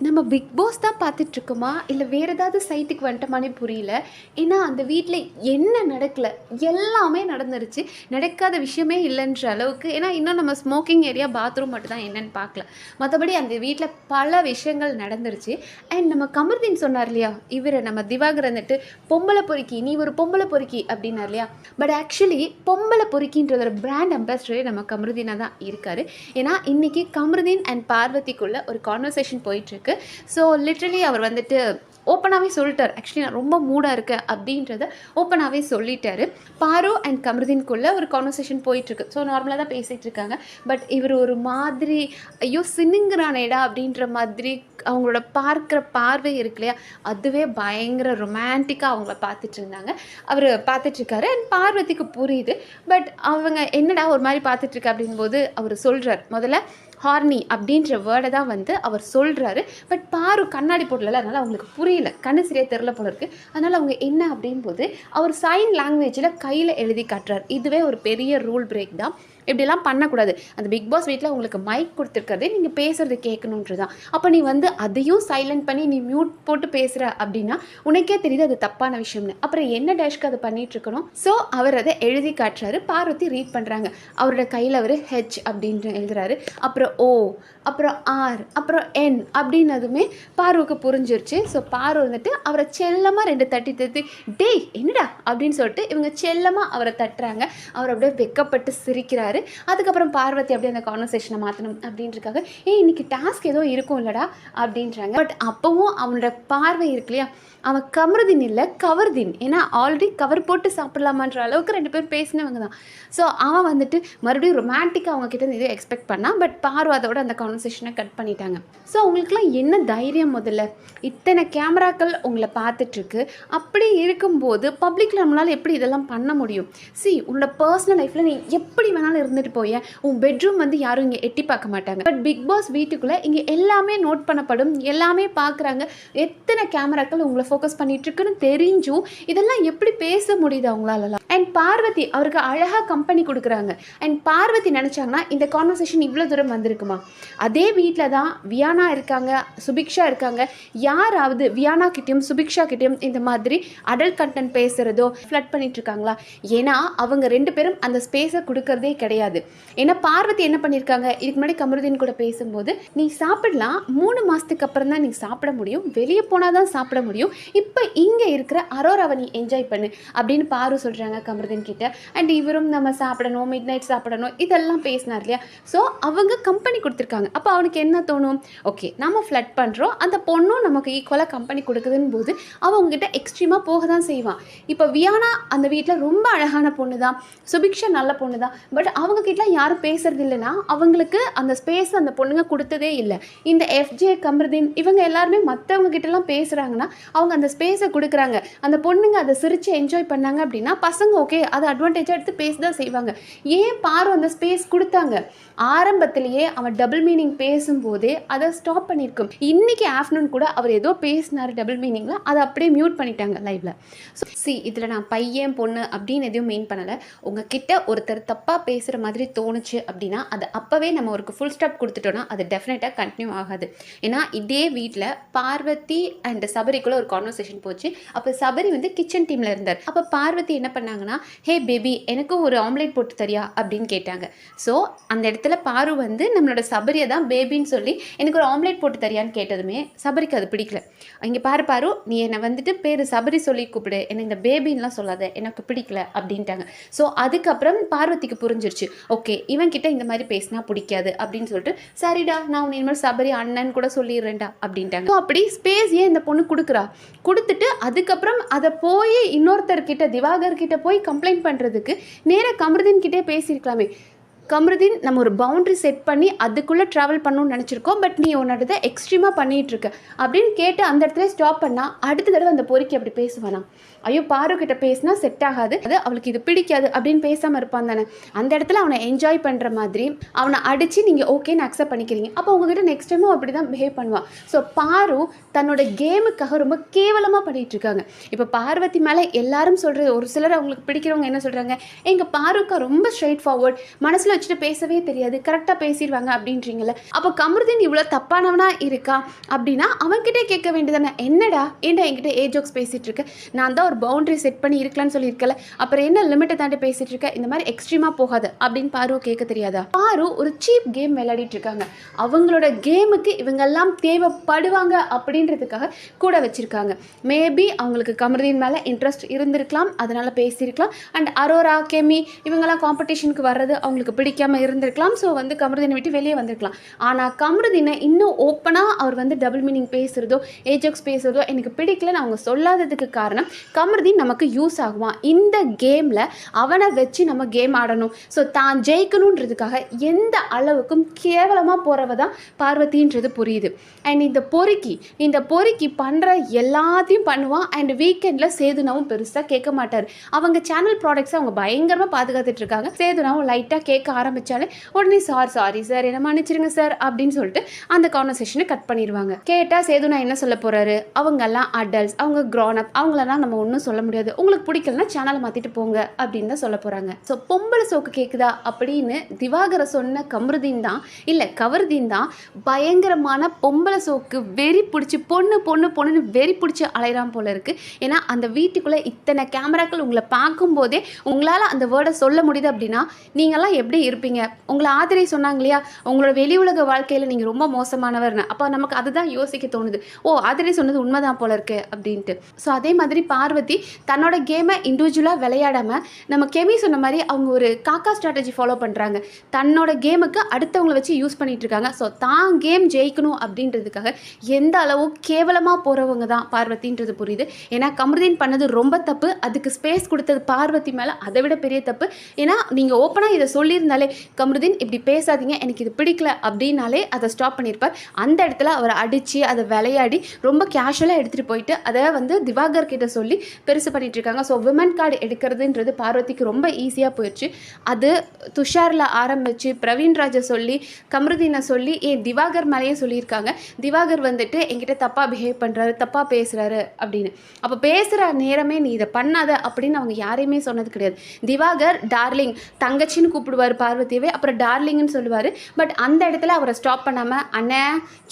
நம்ம big pass தான் பார்த்துட்ருக்கோமா? இல்லை வேறு ஏதாவது சைட்டுக்கு வந்துட்டோமானே புரியல. ஏன்னா அந்த வீட்டில் என்ன நடக்கலை? எல்லாமே நடந்துருச்சு. நடக்காத விஷயமே இல்லைன்ற அளவுக்கு. ஏன்னா இன்னும் நம்ம ஸ்மோக்கிங் ஏரியா பாத்ரூம் மட்டும் தான் என்னென்னு பார்க்கல. மற்றபடி அந்த வீட்டில் பல விஷயங்கள் நடந்துருச்சு. அண்ட் நம்ம கமர்தீன் சொன்னார் இல்லையா? இவர் நம்ம திவாகர் வந்துட்டு பொம்பளை பொறுக்கி நீ ஒரு பொம்பளை பொறுக்கி அப்படின்னார் இல்லையா? பட் ஆக்சுவலி பொம்பளை பொறுக்கின்ற ஒரு பிராண்ட் அம்பாசிடரே நம்ம கமருதீனாக தான் இருக்கார். ஏன்னா இன்னைக்கு கமருதீன் அண்ட் பார்வதிக்குள்ளே ஒரு கான்வர்சேஷன் போயிட்டுருக்கு. ஸோ லிட்ரலி அவர் வந்துட்டு ஓப்பனாகவே சொல்லிட்டார். ஆக்சுவலி நான் ரொம்ப மூடாக இருக்கேன் அப்படின்றத ஓப்பனாகவே சொல்லிட்டாரு. பாரு அண்ட் கமருதீன்குள்ளே ஒரு கான்வர்சேஷன் போயிட்டுருக்கு. ஸோ நார்மலாக தான் பேசிகிட்டு இருக்காங்க. பட் இவர் ஒரு மாதிரி ஐயோ சின்னுங்கிறானேடா அப்படின்ற மாதிரி அவங்களோட பார்க்குற பார்வை இருக்கு இல்லையா? அதுவே பயங்கர ரொமான்டிக்காக அவங்கள பார்த்துட்டு இருந்தாங்க. அவர் பார்த்துட்ருக்காரு அண்ட் பார்வதிக்கு புரியுது. பட் அவங்க என்னடா ஒரு மாதிரி பார்த்துட்ருக்க அப்படின்போது அவர் சொல்கிறார் முதல்ல ஹார்னி அப்படின்ற வேர்டை தான் வந்து அவர் சொல்கிறாரு பட் பாரு கண்ணாடி போடல அதனால் அவங்களுக்கு புரியல. கண்ணு சரியாக தெரில போல இருக்குது அதனால் அவங்க என்ன அப்படின் போது அவர் சைன் லாங்குவேஜில் கையில் எழுதி காட்டுறார். இதுவே ஒரு பெரிய ரூல் பிரேக் தான். இப்படிலாம் பண்ணக்கூடாது. அந்த பிக் பாஸ் வீட்டில் உங்களுக்கு மைக் கொடுத்துருக்கறதே நீங்கள் பேசுறது கேட்கணுன்றது தான் அப்போ நீ வந்து அதையும் சைலண்ட் பண்ணி நீ மியூட் போட்டு பேசுகிற அப்படின்னா உனக்கே தெரியுது அது தப்பான விஷயம்னு. அப்புறம் என்ன டேஷ்க்கு அதை பண்ணிட்டு இருக்கணும்? ஸோ அவர் அதை எழுதி காட்டுறாரு. பார்வதி ரீட் பண்ணுறாங்க அவரோட கையில் அவர் ஹெச் அப்படின்னு எழுதுறாரு. அப்புறம் ஓ அப்புறம் ஆர் அப்புறம் என் அப்படின்னதுமே பார்வுக்கு புரிஞ்சிருச்சு. ஸோ பார்வை வந்துட்டு அவரை செல்லமாக ரெண்டு தட்டி தட்டி டேய் என்னடா? அப்படின்னு சொல்லிட்டு இவங்க செல்லமாக அவரை தட்டுறாங்க. அவர் அப்படியே வெக்கப்பட்டு சிரிக்கிறாரு. அதுக்கப்புறம் பார்வதி அப்படியே அந்த கான்வர்சேஷனை மாற்றணும் அப்படின்றக்காக ஏய் இன்னைக்கு டாஸ்க் ஏதோ இருக்கும் இல்லடா? அப்படின்றாங்க. பட் அப்போவும் அவனோட பார்வை இருக்கு இல்லையா? அவன் கமருதின் இல்லை கவர்தீன். ஏன்னா ஆல்ரெடி கவர் போட்டு சாப்பிடலாமான்ற அளவுக்கு ரெண்டு பேரும் பேசினவங்க தான். ஸோ அவன் வந்துட்டு மறுபடியும் ரொமான்டிக்காக அவங்க கிட்ட இதை எக்ஸ்பெக்ட் பண்ணான் பட் பாரு அதோட அந்த கான்வர்சேஷனை கட் பண்ணிட்டாங்க. ஸோ அவங்களுக்குலாம் என்ன தைரியம் முதல்ல? இத்தனை கேமராக்கள் உங்களை பார்த்துட்ருக்கு. அப்படி இருக்கும்போது பப்ளிக்கில் நம்மளால் எப்படி இதெல்லாம் பண்ண முடியும்? சி உன்னோட பர்சனல் லைஃப்பில் நீ எப்படி வேணாலும் இருந்துட்டு போய உன் பெட்ரூம் வந்து யாரும் இங்கே எட்டி பார்க்க மாட்டாங்க. பட் பிக் பாஸ் வீட்டுக்குள்ளே இங்கே எல்லாமே நோட் பண்ணப்படும். எல்லாமே பார்க்குறாங்க. எத்தனை கேமராக்கள் உங்களை ஃபோக்கஸ் பண்ணிகிட்ருக்குன்னு தெரிஞ்சும் இதெல்லாம் எப்படி பேச முடியுது அவங்களாலலாம்? அண்ட் பார்வதி அவருக்கு அழகாக கம்பெனி கொடுக்குறாங்க. அண்ட் பார்வதி நினச்சாங்கன்னா இந்த கான்வர்சேஷன் இவ்வளோ தூரம் வந்து நடந்திருக்குமா அதே வீட்டில் தான் வியானா இருக்காங்க சுபிக்ஷா இருக்காங்க. யாராவது வியானா கிட்டேயும் சுபிக்ஷா கிட்டேயும் இந்த மாதிரி அடல்ட் கண்டென்ட் பேசுகிறதோ ஃப்ளட் பண்ணிட்டு இருக்காங்களா ஏன்னா அவங்க ரெண்டு பேரும் அந்த ஸ்பேஸை கொடுக்கறதே கிடையாது. ஏன்னா பார்வதி என்ன பண்ணியிருக்காங்க இதுக்கு முன்னாடி கமருதீன் கூட பேசும்போது நீ சாப்பிடலாம் மூணு மாதத்துக்கு அப்புறம் தான் நீ சாப்பிட முடியும். வெளியே போனால் தான் சாப்பிட முடியும். இப்போ இங்கே இருக்கிற அரோராவை நீ என்ஜாய் பண்ணு அப்படின்னு பாரு சொல்கிறாங்க கமருதீன் கிட்ட. அண்ட் இவரும் நம்ம சாப்பிடணும் மிட் நைட் சாப்பிடணும் இதெல்லாம் பேசினார் இல்லையா? ஸோ அவங்க கம்பெனி கொடுத்துருக்காங்க. அப்போ அவனுக்கு என்ன தோணும்? ஓகே நம்ம ஃப்ளட் பண்ணுறோம் அந்த பொண்ணும் நமக்கு ஈக்குவலாக கம்பெனி கொடுக்குதுன்னு போது அவன் உங்ககிட்ட எக்ஸ்ட்ரீமாக போக தான் செய்வான். இப்போ வியானா அந்த வீட்டில் ரொம்ப அழகான பொண்ணு தான் சுபிக்ஷா நல்ல பொண்ணு தான் பட் அவங்ககிட்டலாம் யாரும் பேசுறது இல்லைன்னா அவங்களுக்கு அந்த ஸ்பேஸ் அந்த பொண்ணுங்க கொடுத்ததே இல்லை. இந்த எஃப்ஜே கமருதீன் இவங்க எல்லாருமே மற்றவங்க கிட்டலாம் பேசுகிறாங்கன்னா அவங்க அந்த ஸ்பேஸை கொடுக்குறாங்க. அந்த பொண்ணுங்க அதை சிரித்து என்ஜாய் பண்ணாங்க அப்படின்னா பசங்க ஓகே அதை அட்வான்டேஜாக எடுத்து பேச தான் செய்வாங்க. ஏன் பாரு அந்த ஸ்பேஸ் கொடுத்தாங்க? ஆரம்பத்திலேயே அவன் டபுள் மீனிங் பேசும்போதே அதை ஸ்டாப் பண்ணியிருக்கும். இன்னைக்கு ஆஃப்டர்நூன் கூட அவர் ஏதோ பேசினார் டபுள் மீனிங்கில் அதை அப்படியே மியூட் பண்ணிட்டாங்க லைவ்ல ஸோ சி இதில் நான் பையன் பொண்ணு அப்படின்னு எதுவும் மெயின் பண்ணலை. உங்ககிட்ட ஒருத்தர் தப்பாக பேசுகிற மாதிரி தோணுச்சு அப்படின்னா அது அப்போவே நம்ம ஒரு ஃபுல் ஸ்டாப் கொடுத்துட்டோன்னா அது டெஃபினட்டாக கண்டினியூ ஆகாது. ஏன்னா இதே வீட்டில் பார்வதி அண்ட் சபரிக்குள்ளே ஒரு கான்வர்சேஷன் போச்சு. அப்போ சபரி வந்து கிச்சன் டீமில் இருந்தார். அப்போ பார்வதி என்ன பண்ணாங்கன்னா ஹே பேபி எனக்கும் ஒரு ஆம்லேட் போட்டு தரியா? அப்படின்னு கேட்டாங்க. ஸோ அந்த இடத்துல பாரு வந்து நம்மளோட சபரியை தான் பேபின்னு சொல்லி எனக்கு ஒரு ஆம்லேட் போட்டு தரியான்னு கேட்டதுமே சபரிக்கு அது பிடிக்கல. இங்கே பாரு பாரு நீ என்னை வந்துட்டு பேர் சபரி சொல்லி கூப்பிடு. என்னை இந்த பேபின்லாம் சொல்லாத எனக்கு பிடிக்கல அப்படின்ட்டாங்க. ஸோ அதுக்கப்புறம் பார்வதிக்கு புரிஞ்சிருச்சு. ஓகே இவன் கிட்ட இந்த மாதிரி பேசினா பிடிக்காது அப்படின்னு சொல்லிட்டு சரிடா நான் உன் இனிமேல் சபரி அண்ணன் கூட சொல்லிடுறேன்டா அப்படின்ட்டாங்க. ஸோ அப்படி ஸ்பேஸ் ஏன் இந்த பொண்ணு கொடுக்குறா? கொடுத்துட்டு அதுக்கப்புறம் அதை போய் இன்னொருத்தர்கிட்ட திவாகர் கிட்ட போய் கம்ப்ளைண்ட் பண்ணுறதுக்கு நேராக கமருதீன் கிட்டே பேசியிருக்கலாமே. கமருதீன் நம்ம ஒரு பவுண்ட்ரி செட் பண்ணி அதுக்குள்ளே ட்ராவல் பண்ணணும்னு நினச்சிருக்கோம். பட் நீ உன்னோடதை எக்ஸ்ட்ரீமாக பண்ணிகிட்ருக்க அப்படின்னு கேட்டு அந்த இடத்துல ஸ்டாப் பண்ணால் அடுத்த தடவை அந்த பொறுக்கி அப்படி பேசுவானா? ஐயோ பாரு கிட்ட பேசினா செட் ஆகாது. அது அவளுக்கு இது பிடிக்காது அப்படின்னு பேசாமல் இருப்பான் தானே. அந்த இடத்துல அவனை என்ஜாய் பண்ணுற மாதிரி அவனை அடித்து நீங்கள் ஓகேன்னு அக்செப்ட் பண்ணிக்கிறீங்க. அப்போ உங்ககிட்ட நெக்ஸ்ட் டைமும் அப்படி தான் பிஹேவ் பண்ணுவான் ஸோ பாரு தன்னோட கேமுக்காக ரொம்ப கேவலமாக பண்ணிகிட்டு இருக்காங்க. இப்போ பார்வதி மேலே எல்லாரும் சொல்கிறது ஒரு சிலர் அவங்களுக்கு பிடிக்கிறவங்க என்ன சொல்கிறாங்க எங்கள் பாருக்கா ரொம்ப ஸ்ட்ரெயிட் ஃபார்வர்ட் மனசில் வச்சுட்டு பேசவே தெரியாது. கரெக்டாக பேசிடுவாங்க அப்படின்றீங்கள அப்போ கமருதீன் இவ்வளோ தப்பானவனா இருக்கா? அப்படின்னா அவன்கிட்டே கேட்க வேண்டியதானே என்னடா? ஏன்டா என்கிட்ட ஏ ஜோக்ஸ் பேசிகிட்டு இருக்க? நான் தான் ஒரு பவுண்டரி செட் பண்ணி இருக்கலாம்னு சொல்லியிருக்கல. அப்புறம் என்ன லிமிட்டை தாண்டி பேசிகிட்டு இருக்க? இந்த மாதிரி எக்ஸ்ட்ரீமாக போகாது அப்படின்னு பாரு கேட்க தெரியாதா? பாரு ஒரு சீப் கேம் விளையாடிட்டு இருக்காங்க. அவங்களோட கேமுக்கு இவங்கெல்லாம் தேவைப்படுவாங்க அப்படின்றதுக்காக கூட வச்சுருக்காங்க. மேபி அவங்களுக்கு கமருதீன் மேலே இன்ட்ரெஸ்ட் இருந்திருக்கலாம். அதனால் பேசியிருக்கலாம். அண்ட் அரோரா கெமி இவங்கெல்லாம் காம்படிஷனுக்கு வர்றது அவங்களுக்கு பிடிக்காமல் இருந்திருக்கலாம். ஸோ வந்து கமருதீனை விட்டு வெளியே வந்திருக்கலாம். ஆனால் கமருதீனை இன்னும் ஓப்பனாக அவர் வந்து டபுள் மீனிங் பேசுகிறதோ ஏஜோக்ஸ் பேசுகிறதோ எனக்கு பிடிக்கலன்னு அவங்க சொல்லாததுக்கு காரணம் கமருதீன் நமக்கு யூஸ் ஆகுவான். இந்த கேமில் அவனை வச்சு நம்ம கேம் ஆடணும். ஸோ தான் ஜெயிக்கணுன்றதுக்காக எந்த அளவுக்கும் கேவலமாக போகிறவ தான் பார்வதின்றது புரியுது. அண்ட் இந்த பொறுக்கி இந்த பொறுக்கி பண்ணுற எல்லாத்தையும் பண்ணுவான். அண்ட் வீக்கெண்டில் சேதுனாவும் பெருசாக கேட்க மாட்டார். அவங்க சேனல் ப்ராடக்ட்ஸை அவங்க பயங்கரமாக பாதுகாத்துட்ருக்காங்க சேதுனாவும் லைட்டாக கேட்க ஆரம்பித்தாலே உடனே சார் சாரி சார் என்ன மன்னிச்சிருங்க சார் அப்படின்னு சொல்லிட்டு அந்த கான்வர்சேஷனை கட் பண்ணிடுவாங்க கேட்டால் சேதுனா என்ன சொல்ல போகிறாரு அவங்கெல்லாம் அடல்ட்ஸ் அவங்க க்ரான் அப் அவங்களெல்லாம் நம்ம ஒன்றும் சொல்ல முடியாது. உங்களுக்கு பிடிக்கலனா சேனலை மாற்றிட்டு போங்க அப்படின்னு தான் சொல்ல போகிறாங்க ஸோ பொம்பளை சோக்கு கேட்குதா அப்படின்னு திவாகர சொன்ன கமருதீன் தான் இல்லை கவருதீன் தான் பயங்கரமான பொம்பளை சோக்கு வெறி பிடிச்சி பொண்ணு பொண்ணு பொண்ணுன்னு வெறி பிடிச்சி அலையிறான் போல இருக்கு. ஏன்னா அந்த வீட்டுக்குள்ளே இத்தனை கேமராக்கள் உங்களை பார்க்கும்போதே உங்களால் அந்த வேர்டை சொல்ல முடியுது அப்படின்னா நீங்கள்லாம் எப்படி இருப்பீங்க. உங்களை ஆதரை சொன்னாங்க இல்லையா? உங்களோட வெளி உலக வாழ்க்கையில் நீங்கள் ரொம்ப மோசமானவர்னு. அப்போ நமக்கு அதுதான் யோசிக்க தோணுது. ஓ ஆதிரை சொன்னது உண்மைதான் போல இருக்கு அப்படின்ட்டு. ஸோ அதே மாதிரி பார்வதி தன்னோட கேமை இண்டிவிஜுவலாக விளையாடாமல் நம்ம கெமி சொன்ன மாதிரி அவங்க ஒரு காக்கா ஸ்ட்ராட்டஜி ஃபாலோ பண்ணுறாங்க தன்னோட கேமுக்கு அடுத்தவங்களை வச்சு யூஸ் பண்ணிட்டு இருக்காங்க. ஸோ தான் கேம் ஜெயிக்கணும் அப்படின்றதுக்காக எந்த அளவு கேவலமாக போகிறவங்க தான் பார்வதின்றது புரியுது. ஏன்னா கமருதீன் பண்ணது ரொம்ப தப்பு. அதுக்கு ஸ்பேஸ் கொடுத்தது பார்வதி மேலே. அதை விட பெரிய தப்பு. ஏன்னா நீங்கள் ஓப்பனாக இதை சொல்லியிருந்தாலே கமருதீன் இப்படி பேசாதீங்க. எனக்கு இது பிடிக்கல. அப்படின்னாலே அதை ஸ்டாப் பண்ணியிருப்பார் அந்த இடத்துல அவரை அடித்து அதை விளையாடி ரொம்ப கேஷுவலாக எடுத்துகிட்டு போயிட்டு அதை வந்து திவாகர் கிட்ட சொல்லி பெருசு பண்ணிட்டு இருக்காங்க. ஸோ விமன் கார்டு எடுக்கிறதுன்றது பார்வதிக்கு ரொம்ப ஈஸியாக போயிடுச்சு அது துஷாரில் ஆரம்பித்து பிரவீன்ராஜை சொல்லி கமருதீனை சொல்லி ஏன் திவாகர் மேலேயே சொல்லியிருக்காங்க. திவாகர் வந்துட்டு என்கிட்ட தப்பாக பிஹேவ் பண்ணுறாரு தப்பாக பேசுகிறாரு அப்படின்னு. அப்போ பேசுகிற நேரமே நீ இதை பண்ணாத அப்படின்னு அவங்க யாரையுமே சொன்னது கிடையாது. திவாகர் டார்லிங் தங்கச்சின்னு கூப்பிடுவார் பார்வதியவே. அப்புறம் டார்லிங்னு சொல்லுவார். பட் அந்த இடத்துல அவரை ஸ்டாப் பண்ணாமல் அண்ணே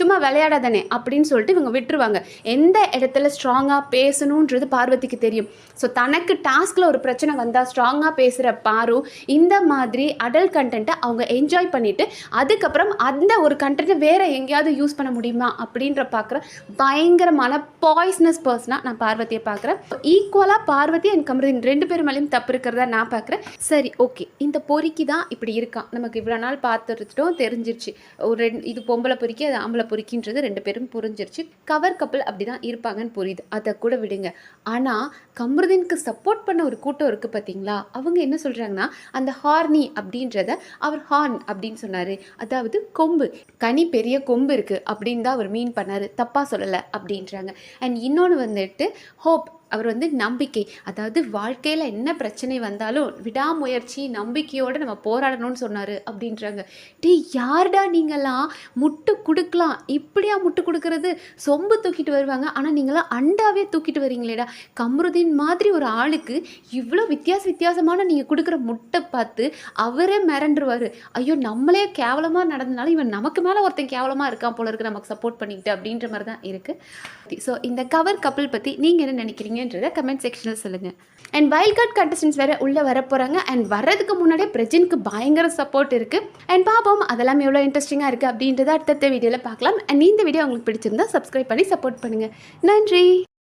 சும்மா விளையாடாதானே அப்படின்னு சொல்லிட்டு இவங்க விட்டுருவாங்க. எந்த இடத்துல ஸ்ட்ராங்காக பேசணுன்றது பார்வதிக்கு தெரியும். ஸோ தனக்கு டாஸ்கில் ஒரு பிரச்சனை வந்தால் ஸ்ட்ராங்காக பேசுகிற பாரு இந்த மாதிரி அடல்ட் கண்டென்ட்டை அவங்க என்ஜாய் பண்ணிவிட்டு அதுக்கப்புறம் அந்த ஒரு கண்டென்ட்டை வேறு எங்கேயாவது யூஸ் பண்ண முடியுமா அப்படின்ற பார்க்குற பயங்கரமான பாய்ஸ்னஸ் பர்சனாக நான் பார்வதியை பார்க்குறேன். ஈக்குவலாக பார்வதி அண்ட் கமருதீன் ரெண்டு பேர் மேலேயும் தப்பு இருக்கிறதா நான் பார்க்குறேன். சரி ஓகே இந்த பொறிக்கு தான் இப்படி இருக்கான். நமக்கு இவ்வளோ நாள் பார்த்துருச்சிட்டோம் தெரிஞ்சிருச்சு. ஒரு ரெண்டு இது பொம்பளை பொறிக்கி அது ஆம்பளை பொறுக்கின்றது ரெண்டு பேரும் புரிஞ்சிருச்சு. கவர் கப்பல் அப்படி தான் இருப்பாங்கன்னு புரியுது. அதை கூட விடுங்க. ஆனால் கமருதீனுக்கு சப்போர்ட் பண்ண ஒரு கூட்டம் இருக்குது பார்த்தீங்களா அவங்க என்ன சொல்கிறாங்கன்னா அந்த ஹார்னி அப்படின்றத அவர் ஹார்ன் அப்படின்னு சொன்னார். அதாவது கொம்பு. கனி பெரிய கொம்பு இருக்குது அப்படின்னு தான் அவர் மீன் பண்ணார். தப்பாக சொல்லலை அப்படின்றாங்க. அண்ட் இன்னொன்று வந்துட்டு ஹோப். அவர் வந்து நம்பிக்கை. அதாவது வாழ்க்கையில் என்ன பிரச்சனை வந்தாலும் விடாமுயற்சி நம்பிக்கையோடு நம்ம போராடணும்னு சொன்னார் அப்படின்றாங்க. டே யார்டா நீங்களாம் முட்டு கொடுக்கலாம்? இப்படியா முட்டு கொடுக்கறது? சொம்பு தூக்கிட்டு வருவாங்க. ஆனால் நீங்களாம் அண்டாவே தூக்கிட்டு வரீங்களேடா. கம்ருதீன் மாதிரி ஒரு ஆளுக்கு இவ்வளோ வித்தியாச வித்தியாசமான நீங்கள் கொடுக்குற முட்டை பார்த்து அவரே மிரண்டுருவார். ஐயோ நம்மளே கேவலமாக நடந்தனால இவன் நமக்கு மேலே ஒருத்தன் கேவலமாக இருக்கான் போல இருக்கு நமக்கு சப்போர்ட் பண்ணிக்கிட்டு அப்படின்ற மாதிரி தான் இருக்குது ஸோ இந்த கவர் கப்பல் பற்றி நீங்கள் என்ன நினைக்கிறீங்க? அப்படின்றத கமெண்ட் செக்ஷனில் சொல்லுங்கள் அண்ட் வைல்ட் கார்ட் கண்டஸ்டன்ஸ் வேறு உள்ளே வர போகிறாங்க அண்ட் வர்றதுக்கு முன்னாடியே பிரஜினுக்கு பயங்கர சப்போர்ட் இருக்குது அண்ட் பாப்போம் அதெல்லாம் எவ்வளோ இன்ட்ரெஸ்டிங்காக இருக்குது அப்படின்றத அடுத்தடுத்த வீடியோவில் பார்க்கலாம். அண்ட் இந்த வீடியோ உங்களுக்கு பிடிச்சிருந்தா சப்ஸ்கிரைப் பண்ணி சப்போர்ட் பண்ணுங்கள் நன்றி!